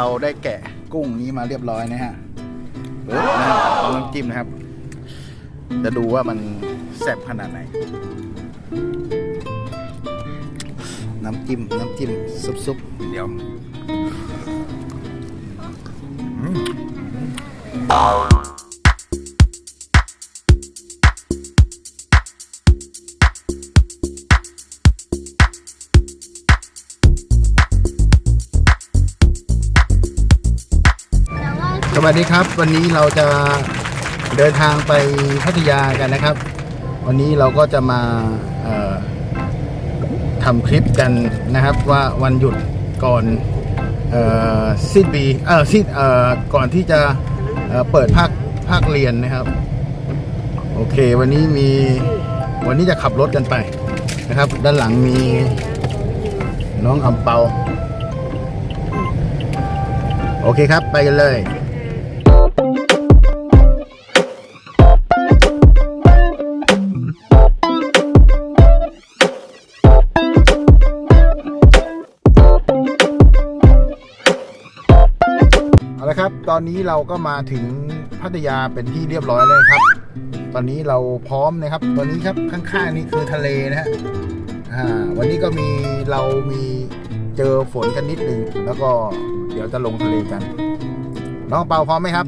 เราได้แกะกุ้งนี้มาเรียบร้อยนะฮะเออนะฮะเอาน้ำจิ้มนะครับ จะดูว่ามันแซ่บขนาดไหน น้ำจิ้ม น้ำจิ้ม ซุปซุปเดี๋ยวอืม วัสดีครับ วันนี้เราจะเดินทางไปพัทยากันนะครับ วันนี้เราก็จะมาทำคลิปกันนะครับว่าวันหยุดก่อนออสิ้นปีเออสิ้นก่อนที่จะเเปิดภาคภาคเรียนนะครับ โอเค วันนี้มีวันนี้จะขับรถกันไปนะครับ ด้านหลังมีน้องอำเปาโอเคครับ ไปกันเลย ตอนนี้เราก็มาถึงพัทยาเป็นที่เรียบร้อยแล้วครับ ตอนนี้เราพร้อมนะครับ ตอนนี้ครับข้างๆนี่คือทะเลนะฮะวันนี้ก็มีเรามีเจอฝนกันนิดนึงแล้วก็เดี๋ยวจะลงทะเลกัน น้องเปาพร้อมไหมครับ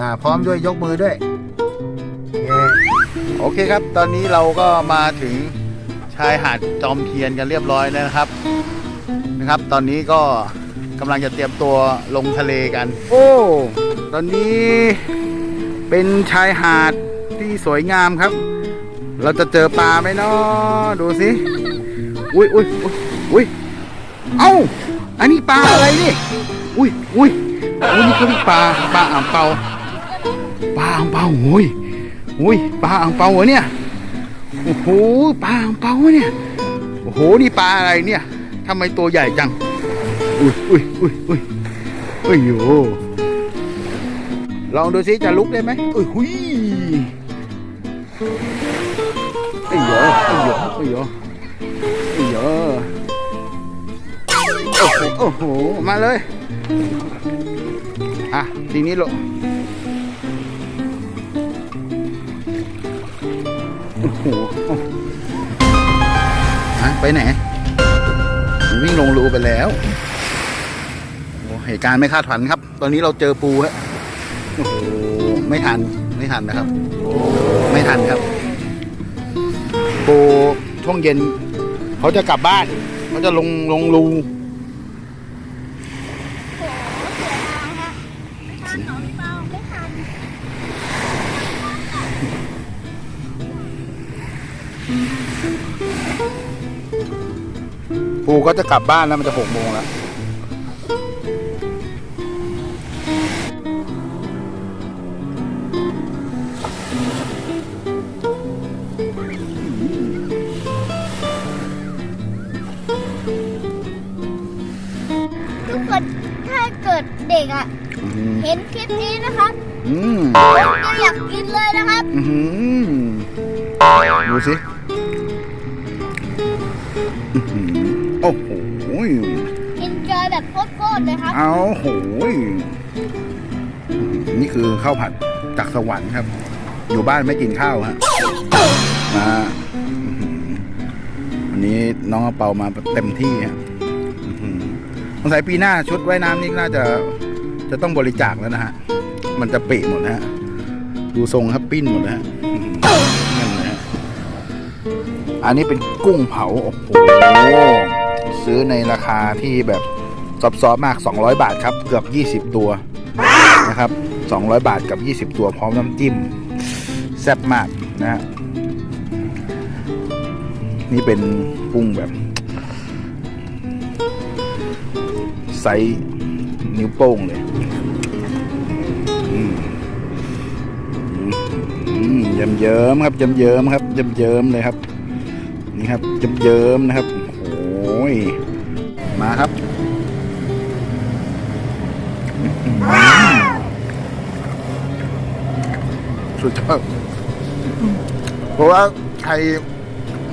อ่าพร้อมด้วยยกมือด้วยโอเคครับ ตอนนี้เราก็มาถึงชายหาดจอมเทียนกันเรียบร้อยแล้วนะครับนะครับ ตอนนี้ก็ กำลังจะเตรียมตัวลงทะเลกัน โอ้ ตอนนี้เป็นชายหาดที่สวยงามครับ เราจะเจอปลาไหมเนาะดูสิ อุ้ยอุ้ยอุ้ยอุ้ยเอ้า อันนี้ปลาอะไรนี่ อุ้ยอุ้ยอุ้ยนี่เขาเรียกปลาปลาอ่างเปาปลาอ่างเปาโอ้ยอุ้ยปลาอ่างเปาเหรอเนี่ย โอ้โห ปลาอ่างเปาเนี่ย โอ้โห นี่ปลาอะไรเนี่ยทำไมตัวใหญ่จัง อุ้ยอุ้ยอุ้ยอุ้ยอุ้ยโยลองดูสิจะลุกได้ไหมอุ้ยหุยไอ้ยอไอ้เหยอไอ้เหยอไอ้ยอโอ้โหโอ้โห มาเลย อะ ทีนี้ลงโอ้โหโอ้อะไปไหนมันวิ่งลงรูไปแล้ว เหตุการณ์ไม่คาดฝันครับ ตอนนี้เราเจอปูฮะโอ้โหไม่ทันไม่ทันนะครับ ไม่ทันครับ ปูช่วงเย็น เขาจะกลับบ้านเขาจะลงลงรูปูก็จะกลับบ้านแล้วมันจะหกโมงแล้ว ดเด็กอะอืมเห็นคลิปนี้นะครับอืมก็อยากกินเลยนะครับอื้อหือดูสิอื้อหือโอ้โหกินจอยแบบโคตรๆเลยครับเอาโหยนี่คือข้าวผัดจากสวรรค์ครับ อยู่บ้านไม่กินข้าวฮะมาอื้อหือวันนี้น้องเอาเปามาเต็มที่ฮะอื้อหือ สงสัยปีหน้าชุดว่ายน้ำนี่น่าจะจะต้องบริจาคแล้วนะฮะ มันจะเปะหมดนะฮะ ดูทรงครับปิ้นหมดนะฮะนั่นนะฮะ อันนี้เป็นกุ้งเผา โอ้โห ซื้อในราคาที่แบบซอฟๆมาก 200 บาทครับ เกือบ 20 ตัวนะครับ 200 บาทกับ 20 ตัวพร้อมน้ำจิ้ม แซ่บมากนะฮะ นี่เป็นกุ้งแบบ ไซส์นิ้วโป้งเลยอืมเยิ้มเยิ้มครับเยิ้มเยิ้มครับเยิ้มเยิ้มเลยครับ นี่ครับเยิ้มเยิ้มนะครับโอ้ยมาครับสุดยอดเพราะว่าใคร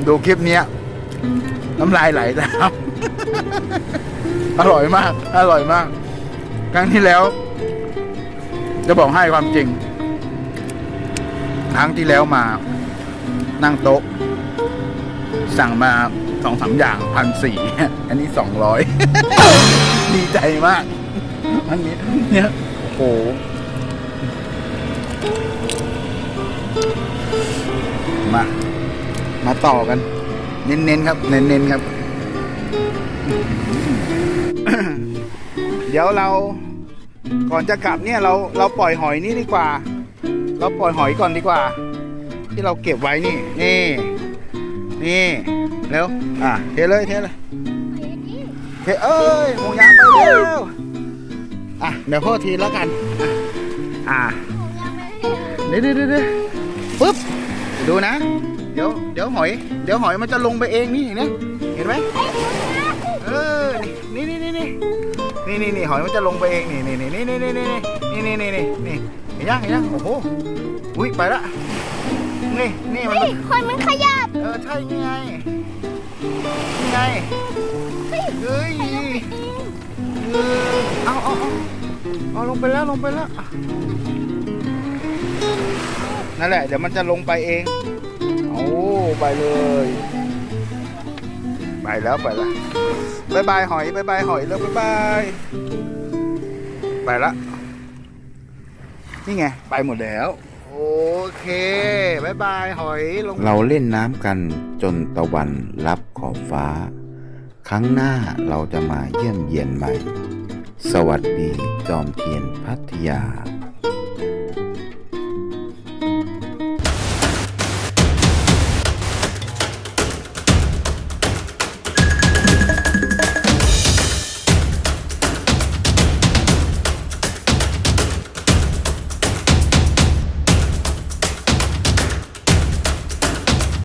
ดูคลิปนี้น้ำลายไหลนะครับ อร่อยมาก อร่อยมาก ครั้งที่แล้ว จะบอกให้ความจริง ครั้งที่แล้วมา นั่งโต๊ะ สั่งมาสองสามอย่างพันสี่อันนี้สองร้อยดีใจมาก อันนี้เนี่ยโอ้โหมา มาต่อกัน เน้นๆครับ เน้นๆครับ เดี๋ยวเราก่อนจะกลับเนี่ยเราเราปล่อยหอยนี่ดีกว่า เราปล่อยหอยก่อนดีกว่า ที่เราเก็บไว้นี่ นี่ นี่เร็วอะเทเลยเทเลยเทเอ้ยหมูยางไปเร็วอะเดี๋ยวพ่อทีแล้วกัน อะเดี๋ยวเดี๋ยวเดี๋ยวเดี๋ยวปึ๊บดูนะเดี๋ยวเดี๋ยวหอยเดี๋ยวหอยมันจะลงไปเองนี่เห็นไหมเห็นไหมเออนี่นี่นี่นี่นี่นี่นี่หอยมันจะลงไปเองนี่นี่นี่นี่นี่นี่นี่นี่นี่นี่นี่เห็นยังเห็นยังโอ้โหอุ้ยไปละนี่นี่มันเฮ้ยคนมันขยับเออใช่นี่ไงนี่ไงเฮ้ยเฮ้ยเออเอาเอาเอาเอาลงไปแล้วลงไปแล้วนั่นแหละเดี๋ยวมันจะลงไปเองเอา ไปเลย ไปแล้วไปแล้วบายบายหอยบายบายหอยแล้วบายบายไปละ นี่ไง ไปหมดแล้ว โอเคบายบายหอยลงเราเล่นน้ำกันจนตะวันรับขอบฟ้า ครั้งหน้าเราจะมาเยี่ยมเยียนใหม่ สวัสดีจอมเทียนพัทยา